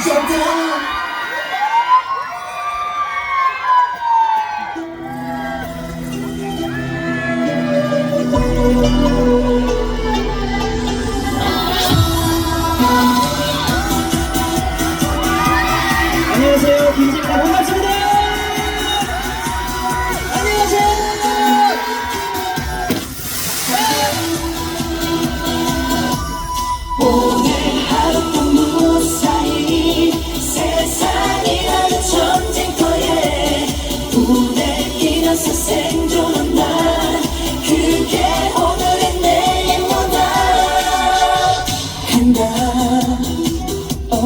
잊었다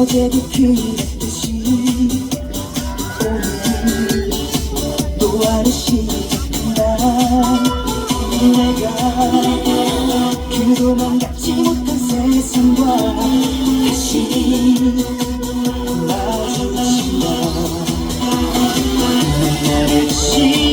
어제도 그랬듯이 오늘 또 하루 시작한다 내가 그동안 갖지 못한 세상과 다시 마주친다. 나를 씩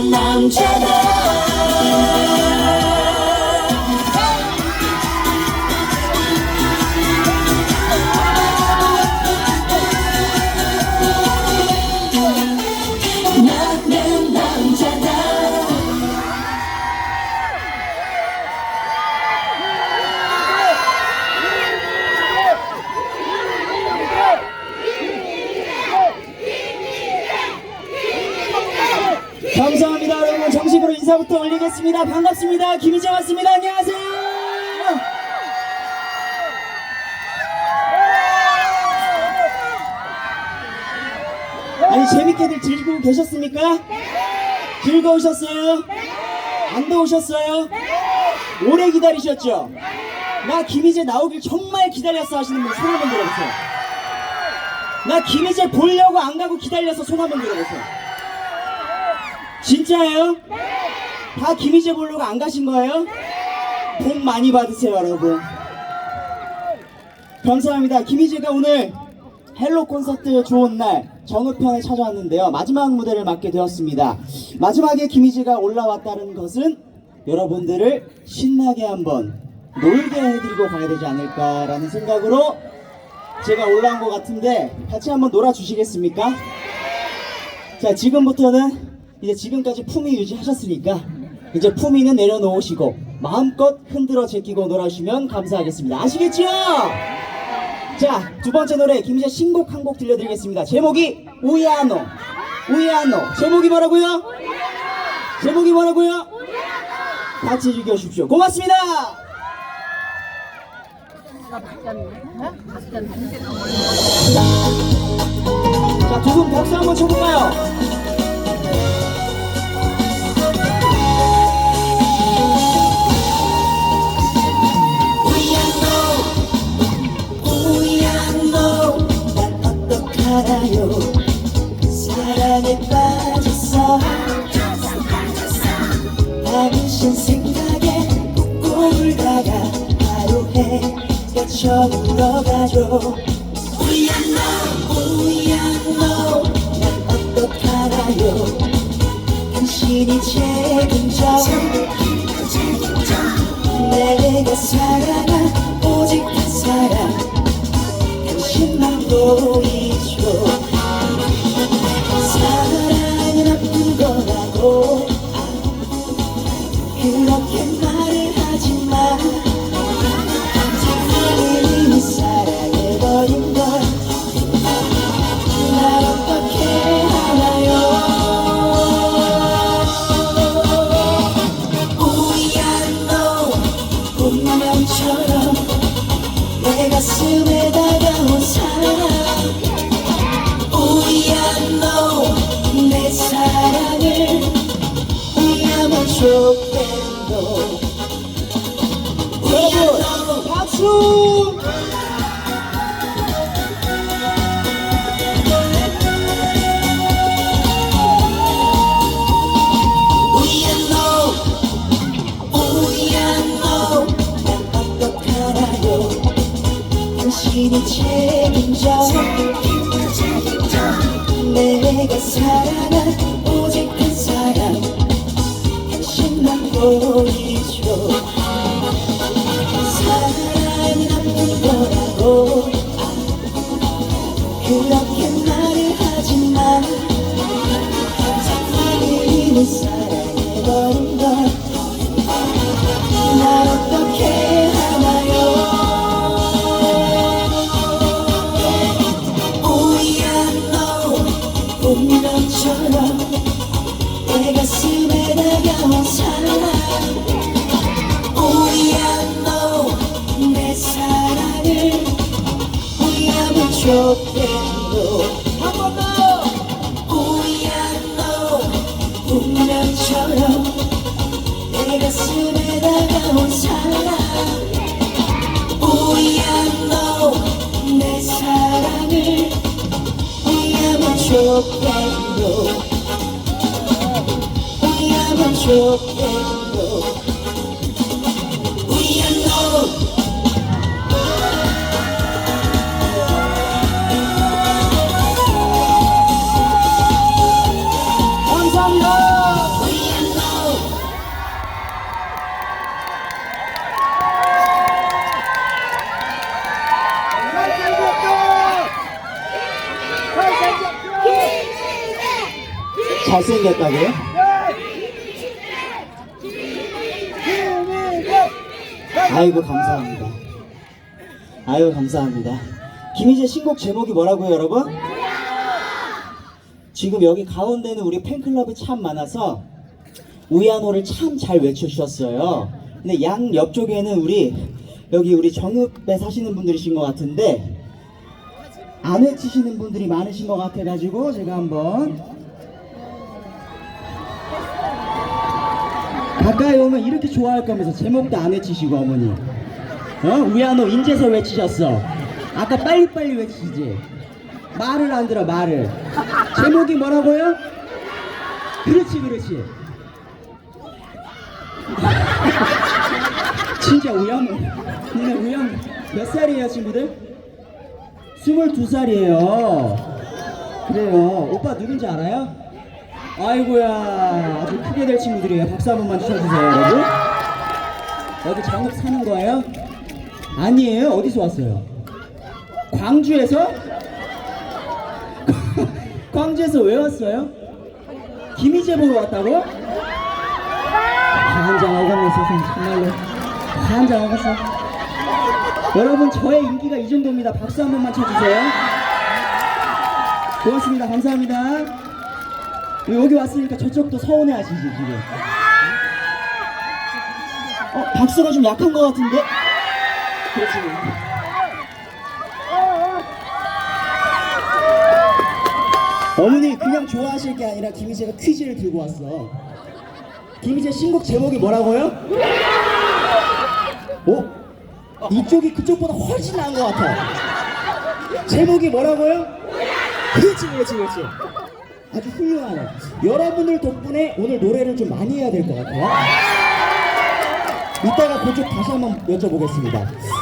한 남자다 인사부터 올리겠습니다 반갑습니다 김희재 왔습니다 안녕하세요 아니 재밌게들 즐기고 계셨습니까? 즐거우셨어요? 안 더우셨어요? 오래 기다리셨죠? 나 김희재 나오길 정말 기다렸어 하시는 분 손 한번 들어보세요 나 김희재 보려고 안 가고 기다려서 손 한번 들어보세요 진짜예요? 다 김희재 보려고 안 가신 거예요? 복 많이 받으세요 여러분 감사합니다 김희재가 오늘 헬로 콘서트 좋은 날 정읍편에 찾아왔는데요 마지막 무대를 맡게 되었습니다 마지막에 김희재가 올라왔다는 것은 여러분들을 신나게 한번 놀게 해드리고 가야 되지 않을까라는 생각으로 제가 올라온 것 같은데 같이 한번 놀아주시겠습니까? 자 지금부터는 이제 지금까지 품위 유지하셨으니까 이제 품위는 내려놓으시고 마음껏 흔들어 제끼고 놀아주시면 감사하겠습니다 아시겠죠? 자 두 번째 노래 김희재 신곡 한 곡 들려드리겠습니다 제목이 우야노 우야노 제목이 뭐라고요? 제목이 뭐라고요? 같이 즐겨주십시오 고맙습니다 자 두 분 박수 한번 쳐볼까요? 당신 생각에 웃고 울다가 하루에 맺혀 물어가죠 우야 너 우야 너난 어떡하나요? 당신이 책임져. 내가 사랑한 오직 한 사람. 당신만 보이죠. 잘생겼다고요? 아이고 감사합니다. 아이고 감사합니다. 김희재 신곡 제목이 뭐라고요, 여러분? 지금 여기 가운데는 우리 팬클럽이 참 많아서 우야노를 참 잘 외쳐주셨어요. 근데 양 옆쪽에는 우리 여기 우리 정읍에 사시는 분들이신 것 같은데 안 외치시는 분들이 많으신 것 같아가지고 제가 한번 가까이 오면 이렇게 좋아할 거면서 제목도 안 외치시고 어머니 어? 우야노 인제서 외치셨어 아까 빨리빨리 외치지 말을 안 들어 말을 제목이 뭐라고요? 그렇지 그렇지 진짜 우야노 근데 우야노 몇 살이에요 친구들? 22살이에요 그래요 오빠 누군지 알아요? 아이고야 아주 크게 될 친구들이에요 박수 한 번만 주셔주세요 여러분 여기 장읍 사는 거예요? 아니에요 어디서 왔어요? 광주에서? 광주에서 왜 왔어요? 김희재 보러 왔다고? 환장하겠네 세상 정말로 환장하겠어 여러분 저의 인기가 이 정도입니다 박수 한 번만 쳐주세요 고맙습니다 감사합니다 여기 왔으니까 저쪽도 서운해 하시지 지금 어 박수가 좀 약한 것 같은데 그렇지 어머니 그냥 좋아하실 게 아니라 김희재가 퀴즈를 들고 왔어 김희재 신곡 제목이 뭐라고요? 어? 이쪽이 그쪽보다 훨씬 나은 것 같아 제목이 뭐라고요? 그렇지 그렇지 그렇지 아주 훌륭하네 여러분들 덕분에 오늘 노래를 좀 많이 해야 될 것 같아요 이따가 그쪽 다시 한번 여쭤보겠습니다.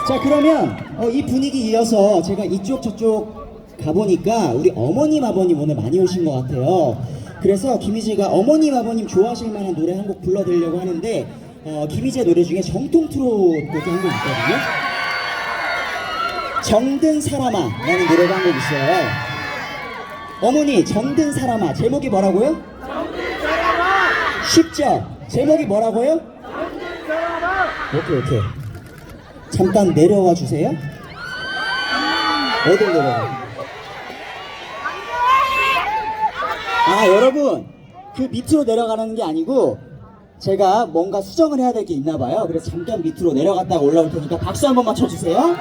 자 그러면 어, 이 분위기 이어서 제가 이쪽 저쪽 가보니까 우리 어머님 아버님 오늘 많이 오신 것 같아요. 그래서 김희재가 어머님 아버님 좋아하실 만한 노래 한 곡 불러드리려고 하는데 어, 김희재 노래 중에 정통 트롯 곡이 한곡 있거든요. 정든 사람아 라는 노래가 한 곡 있어요. 어머니 정든 사람아 제목이 뭐라고요? 정든 사람아 쉽죠? 제목이 뭐라고요? 오케이 오케이 잠깐 내려와 주세요 어딜 내려가 아 여러분 그 밑으로 내려가는 게 아니고 제가 뭔가 수정을 해야 될 게 있나 봐요 그래서 잠깐 밑으로 내려갔다가 올라올 테니까 박수 한 번만 쳐주세요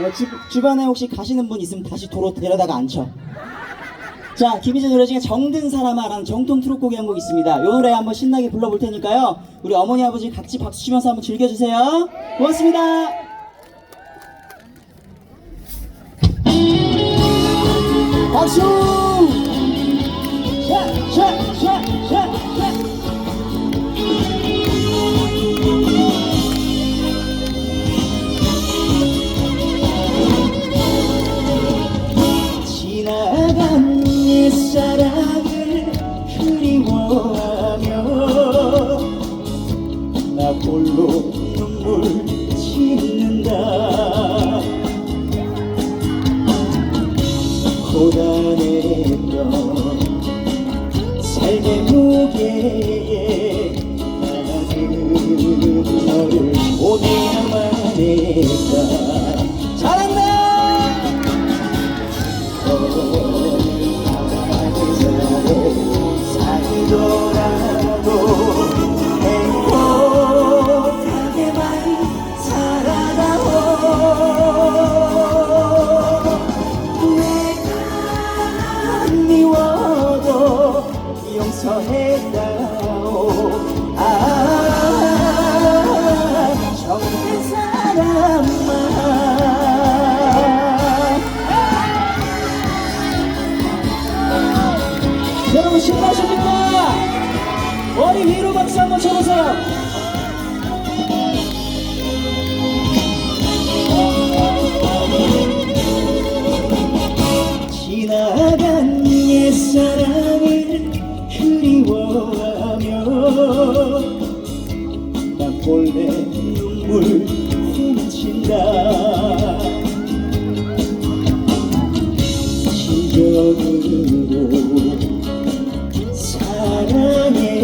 어, 주, 주변에 혹시 가시는 분 있으면 다시 도로 데려다가 앉혀 자, 김희재 노래 중에 정든 사람아라는 정통 트로트곡이 한 곡 있습니다. 이 노래 한번 신나게 불러볼 테니까요. 우리 어머니 아버지 각지 박수 치면서 한번 즐겨주세요. 고맙습니다. 박수!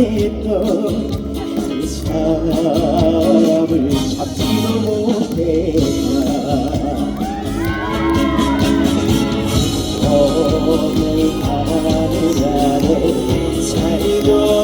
했던 그 사람을 잡지도 못했다 오늘 하늘 안에 살더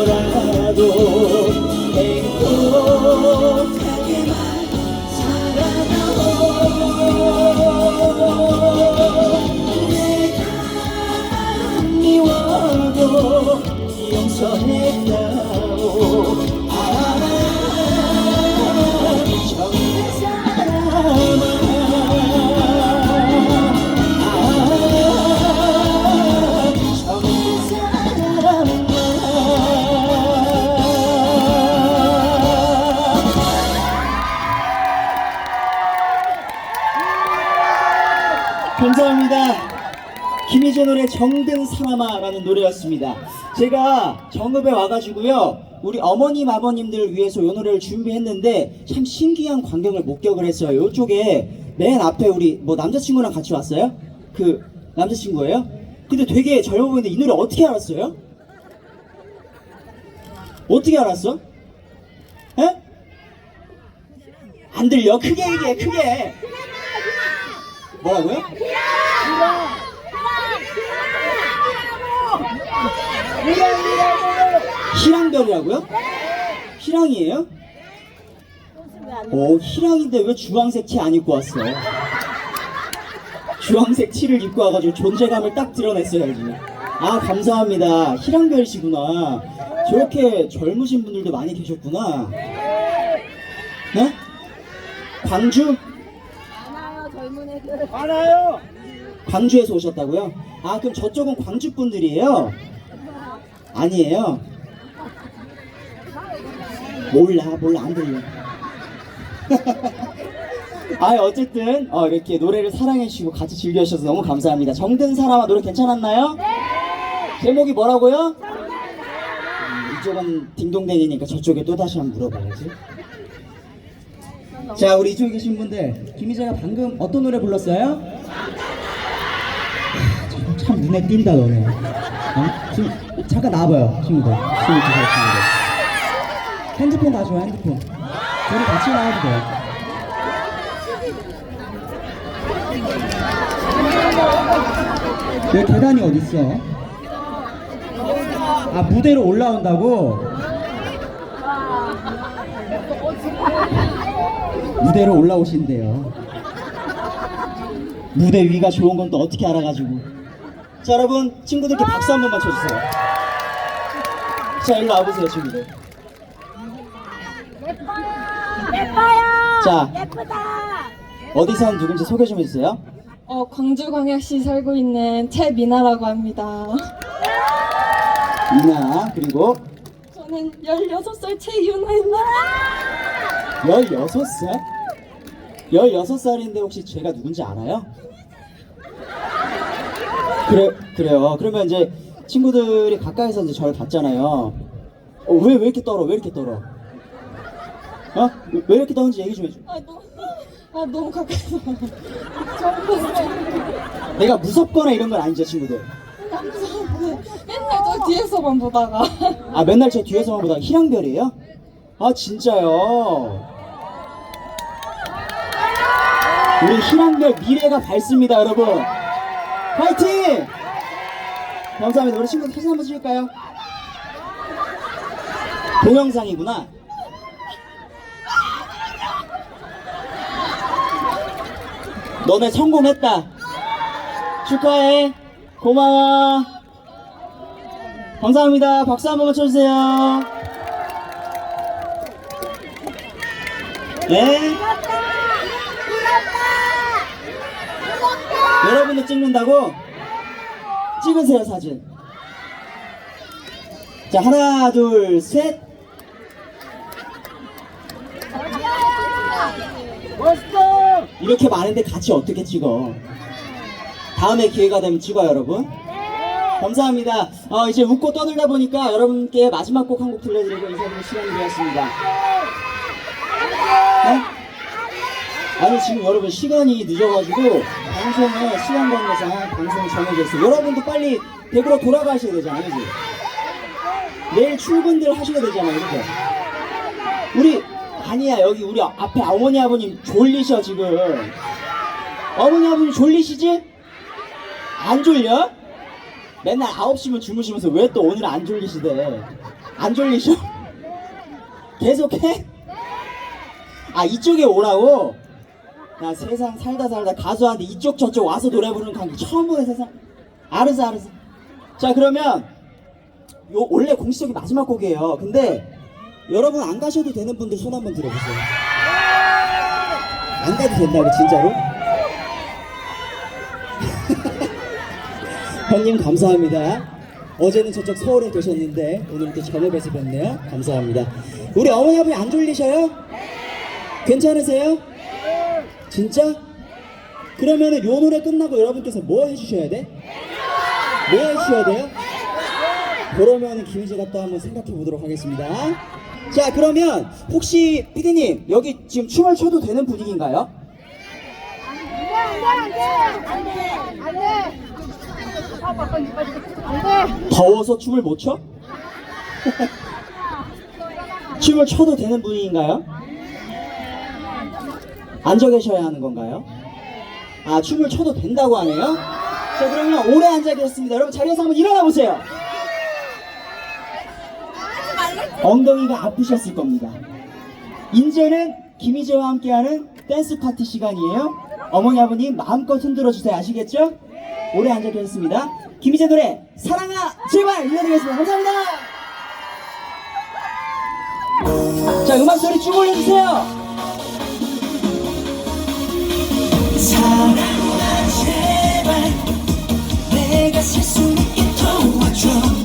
감사합니다. 김희재 노래 정든 사람아라는 노래였습니다. 제가 정읍에 와가지고요. 우리 어머님 아버님들 위해서 이 노래를 준비했는데 참 신기한 광경을 목격을 했어요. 이쪽에 맨 앞에 우리 뭐 남자친구랑 같이 왔어요? 그 남자친구예요? 근데 되게 젊어 보이는데 이 노래 어떻게 알았어요? 어떻게 알았어? 에? 안 들려? 크게 얘기해 크게 뭐라고요? 희랑별이라고요? 희랑이에요? 오, 희랑인데 왜 주황색 티 안 입고 왔어요? 주황색 티를 입고 와가지고 존재감을 딱 드러냈어야지. 아, 감사합니다. 희랑별이시구나. 저렇게 젊으신 분들도 많이 계셨구나. 네? 광주? 많아요. 광주에서 오셨다고요? 아 그럼 저쪽은 광주 분들이에요? 아니에요. 몰라 몰라 안 들려. 아 어쨌든 어, 이렇게 노래를 사랑해 주시고 같이 즐겨 주셔서 너무 감사합니다. 정든 사람아 노래 괜찮았나요? 네. 제목이 뭐라고요? 음, 이쪽은 딩동댕이니까 저쪽에 또 다시 한번 물어봐야지. 자 우리 이쪽에 계신 분들 김희재가 방금 어떤 노래 불렀어요? 아, 참, 참 눈에 띈다 너네. 어? 지금 잠깐 나와봐요 친구들. 친구 두살 친구들. 핸드폰 가져와 핸드폰. 둘이 같이 나와도 돼요. 여기 계단이 어디 있어? 아 무대로 올라온다고? 무대로 올라오신대요. 무대 위가 좋은 건 또 어떻게 알아가지고. 자 여러분 친구들께 박수 한 번만 쳐주세요. 자 일로 와보세요 친구들. 예뻐요. 자. 예쁘다. 어디 사는 누군지 소개 좀 해주세요. 어, 광주광역시 살고 있는 최미나라고 합니다. 이나 그리고 저는 16살 최유나입니다. 16살? 16살인데 혹시 제가 누군지 알아요? 그래, 그래요. 그러면 이제 친구들이 가까이서 이제 저를 봤잖아요. 어, 왜, 왜 이렇게 떨어? 왜 이렇게 떨어? 어? 왜- 왜 이렇게 떠는지 얘기 좀 해줘. 아, 너무, 아, 너무 가까이서. 봤어요. 내가 무섭거나 이런 건 아니죠, 친구들. 맨날 저 뒤에서만 보다가. 아, 맨날 제 뒤에서만 보다가 희랑별이에요? 아, 진짜요? 우리 희랑별 미래가 밝습니다, 여러분. 파이팅! 감사합니다. 우리 친구들 사진 한번 찍을까요? 동영상이구나. 너네 성공했다. 축하해. 고마워. 감사합니다. 박수 한 번만 쳐주세요. 네. 여러분도 찍는다고? 찍으세요, 사진. 자, 하나, 둘, 셋. 이렇게 많은데 같이 어떻게 찍어? 다음에 기회가 되면 찍어요, 여러분. 감사합니다. 어, 이제 웃고 떠들다 보니까 여러분께 마지막 곡 한 곡 들려드리고 인사드릴 시간이 되었습니다. 네? 아니 지금 여러분 시간이 늦어가지고 방송에 시간 관계상 방송이 정해져 있어요. 여러분도 빨리 댁으로 돌아가셔야 되잖아요, 그지? 내일 출근들 하셔야 되잖아요, 그죠? 우리 아니야 여기 우리 앞에 어머니 아버님 졸리셔 지금. 어머니 아버님 졸리시지? 안 졸려? 맨날 9시면 주무시면서 왜 또 오늘 안 졸리시대? 안 졸리셔? 계속해? 아 이쪽에 오라고? 나 세상 살다 살다 가수한테 이쪽 저쪽 와서 노래 부르는 관계 처음 보네 세상 알았어 알았어 자 그러면 요 원래 공식적인 마지막 곡이에요 근데 여러분 안 가셔도 되는 분들 손 한번 들어보세요 안 가도 된다고 진짜로? 형님 감사합니다. 어제는 저쪽 서울에 계셨는데 오늘은 또 저녁에서 뵙네요. 감사합니다. 우리 어머니 아버지 안 졸리셔요? 괜찮으세요? 진짜? 그러면은 요 노래 끝나고 여러분께서 뭐 해주셔야 돼? 뭐 해주셔야 돼요? 그러면은 김희재가 또 한번 생각해 보도록 하겠습니다. 자 그러면 혹시 피디님 여기 지금 춤을 춰도 되는 분위기인가요? 더워서 춤을 못 춰? 춤을 춰도 되는 분위기인가요? 앉아 계셔야 하는 건가요? 아 춤을 춰도 된다고 하네요? 자 그러면 오래 앉아 계셨습니다. 여러분 자리에서 한번 일어나 보세요. 엉덩이가 아프셨을 겁니다. 이제는 김희재와 함께하는 댄스 파티 시간이에요. 어머니 아버님 마음껏 흔들어 주세요. 아시겠죠? 오래 앉아 계셨습니다. 김희재 노래 사랑아 제발 일러드리겠습니다. 감사합니다. 자 음악 소리 쭉 올려주세요 사랑아 제발. 내가 살 수 있게 도와줘.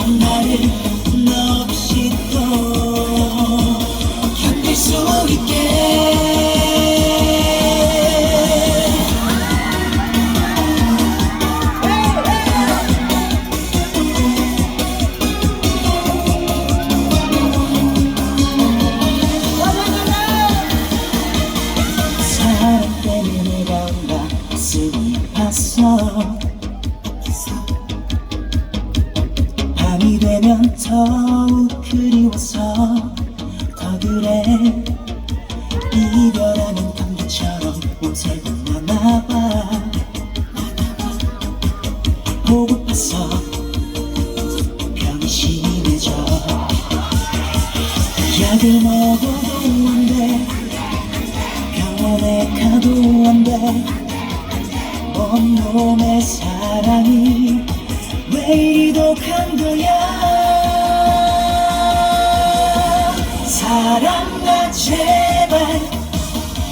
제발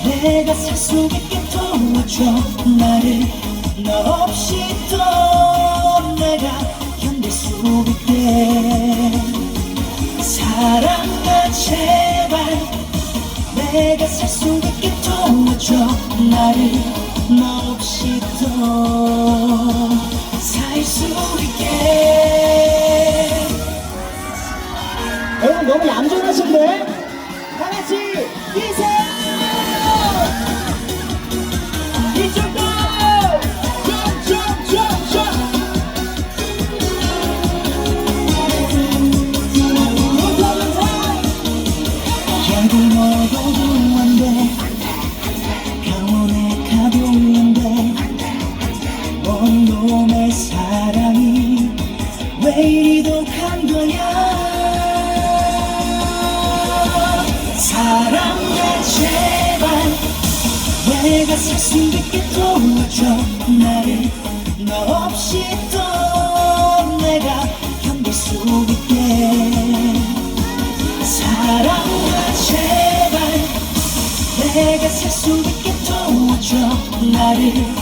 내가 살수 있게 도와줘. 나를 너 없이 또 내가 견딜 수 있게. 사랑아 제발 내가 살수 있게 도와줘. 나를 너 없이 또살수 있게. 여러분 너무 얌전하신데? 다 같이 뛰 내가 살수 있게 도와줘 나를 너 없이 또 내가 견딜 수 있게. 사랑아 제발 내가 살 수 있게 도와줘. 나를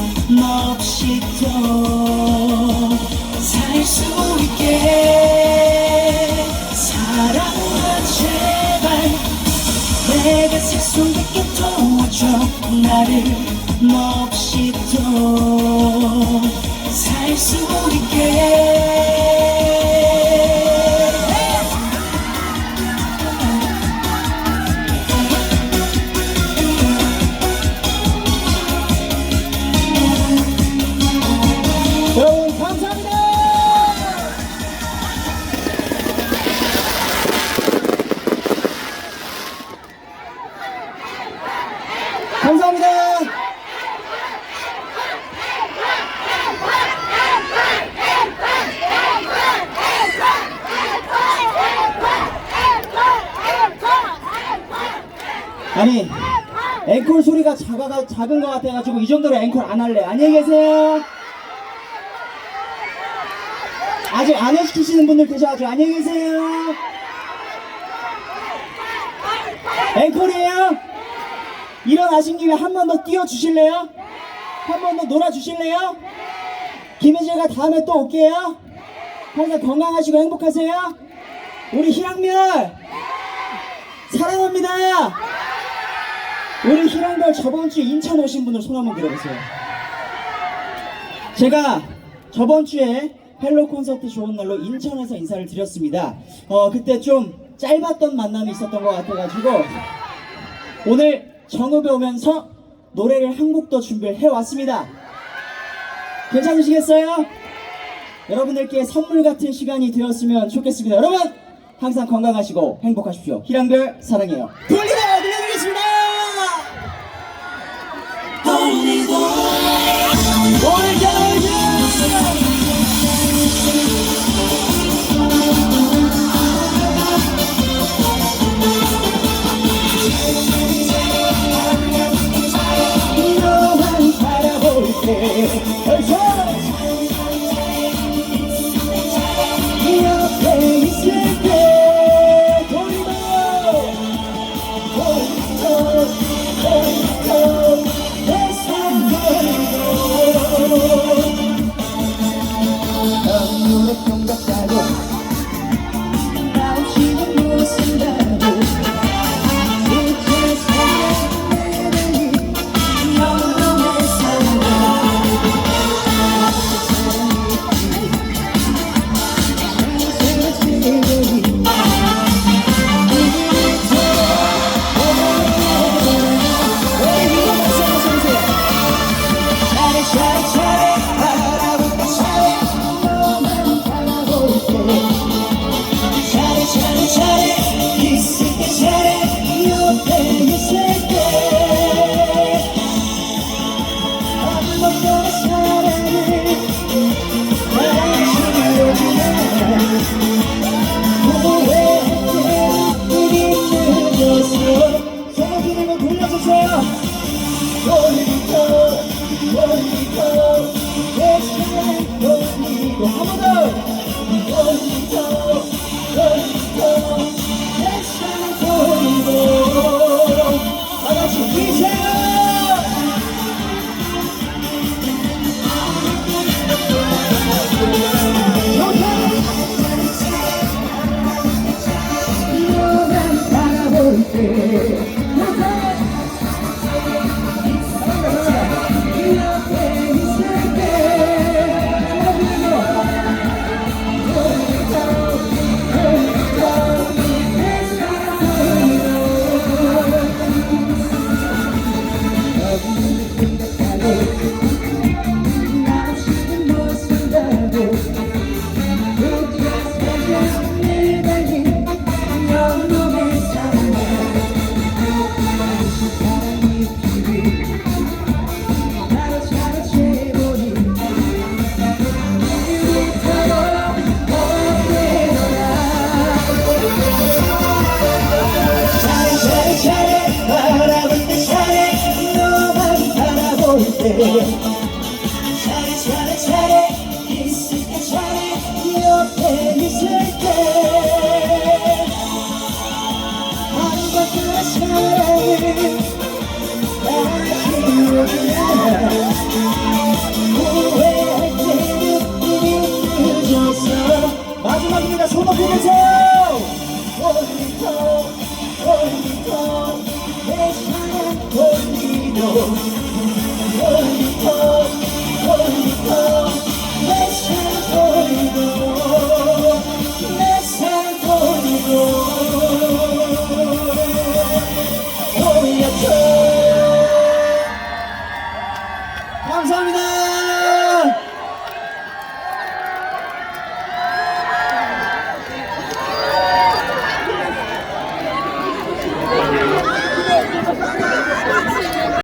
정도로 앵콜 안 할래. 안녕히 계세요. 아직 안 해시키시는 분들 계셔가지고 안녕히 계세요. 앵콜이에요? 일어나신 김에 한 번 더 뛰어주실래요? 한 번 더 놀아주실래요? 김혜재가 다음에 또 올게요. 항상 건강하시고 행복하세요. 우리 희랑별 사랑합니다. 우리 희랑별 저번 주 인천 오신 분들 손 한번 들어보세요. 제가 저번 주에 헬로 콘서트 좋은 날로 인천에서 인사를 드렸습니다. 어, 그때 좀 짧았던 만남이 있었던 것 같아가지고 오늘 정읍에 오면서 노래를 한 곡 더 준비를 해왔습니다. 괜찮으시겠어요? 여러분들께 선물 같은 시간이 되었으면 좋겠습니다. 여러분 항상 건강하시고 행복하십시오. 희랑별 사랑해요. 돌리다. 돌